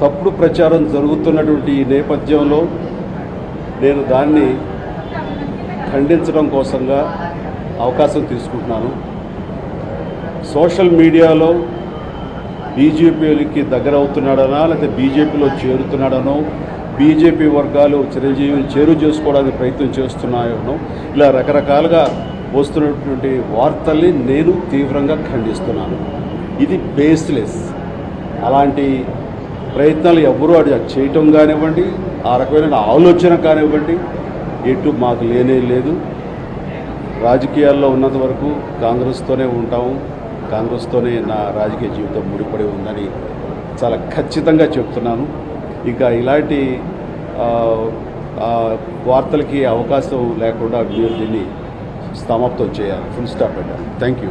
తప్పుడు ప్రచారం జరుగుతున్నటువంటి ఈ నేపథ్యంలో నేను దాన్ని ఖండించడం కోసంగా అవకాశం తీసుకుంటున్నాను. సోషల్ మీడియాలో బీజేపీకి దగ్గర అవుతున్నాడనా లేకపోతే బీజేపీలో చేరుతున్నాడనో బీజేపీ వర్గాలు చిరంజీవిని చేరు చేసుకోవడానికి ప్రయత్నం చేస్తున్నాయనో ఇలా రకరకాలుగా వస్తున్నటువంటి వార్తల్ని నేను తీవ్రంగా ఖండిస్తున్నాను. ఇది బేస్లెస్. అలాంటి ప్రయత్నాలు ఎవ్వరూ అది చేయటం కానివ్వండి ఆ రకమైన ఆలోచన కానివ్వండి ఎటు మాకు లేనే లేదు. రాజకీయాల్లో ఉన్నంత వరకు కాంగ్రెస్తోనే ఉంటాము. కాంగ్రెస్తోనే నా రాజకీయ జీవితం ముడిపడి ఉందని చాలా ఖచ్చితంగా చెప్తున్నాను. ఇక ఇలాంటి వార్తలకి అవకాశం లేకుండా మీరు దీన్ని సమాప్తం చేయాలి. ఫుల్ స్టాప్ పెట్టాలి. Thank you